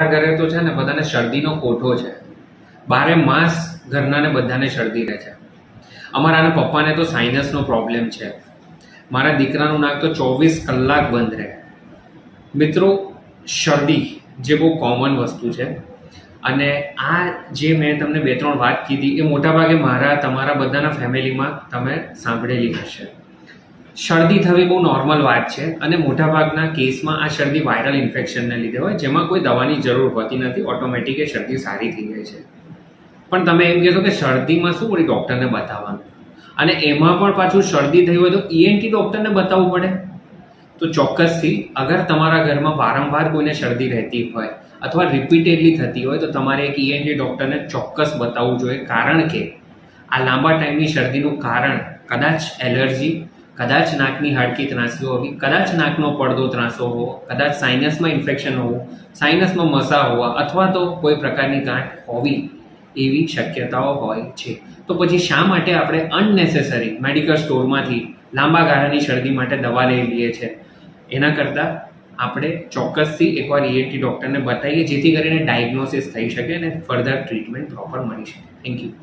ઘરે તો છે ને બધાને શરદીનો કોઠો છે. બારે માસ ઘરનાને બધાને શરદી રહે છે. અમારા પપ્પાને તો સાઇનસનો પ્રોબ્લેમ છે. મારા દીકરાનું નાક તો ચોવીસ કલાક બંધ રહે. મિત્રો, શરદી જે બહુ કોમન વસ્તુ છે. અને આ જે મેં તમને બે ત્રણ વાત કીધી એ મોટાભાગે મારા, તમારા બધાના ફેમિલીમાં તમે સાંભળેલી હશે. શરદી થવી બહુ નોર્મલ વાત છે અને મોટાભાગના કેસમાં આ શરદી વાયરલ ઇન્ફેક્શનને લીધે હોય, જેમાં કોઈ દવાની જરૂર હોતી નથી ઓટોમેટિક એ શરદી સારી થઈ જાય છે. પણ તમે એમ કહેશો કે શરદીમાં શું વળી ડૉક્ટરને બતાવવાનું? અને એમાં પણ પાછું શરદી થઈ હોય તો ઈએનટી ડૉક્ટરને બતાવવું પડે? તો ચોક્કસથી અગર તમારા ઘરમાં વારંવાર કોઈને શરદી રહેતી હોય અથવા રિપીટેડલી થતી હોય તો તમારે એક ઈએનટી ડૉક્ટરને ચોક્કસ બતાવવું જોઈએ. કારણ કે આ લાંબા ટાઈમની શરદીનું કારણ કદાચ એલર્જી કદાચ નાકની હાડકી ત્રાંસી હોવી, કદાચ નાકનો પડદો ત્રાંસો હોવો, કદાચ સાઇનસમાં ઇન્ફેક્શન હોવું સાઇનસમાં મસા હોવા અથવા તો કોઈ પ્રકારની ગાંઠ હોવી એવી શક્યતાઓ હોય છે. તો પછી શા માટે આપણે અનનેસેસરી મેડિકલ સ્ટોરમાંથી લાંબા ગાળાની શરદી માટે દવા લઈ લઈએ છીએ એના કરતાં આપણે ચોક્કસથી એકવાર ઈએનટી ડૉક્ટરને બતાવીએ, જેથી કરીને ડાયગ્નોસિસ થઈ શકે અને ફર્ધર ટ્રીટમેન્ટ પ્રોપર મળી શકે. Thank you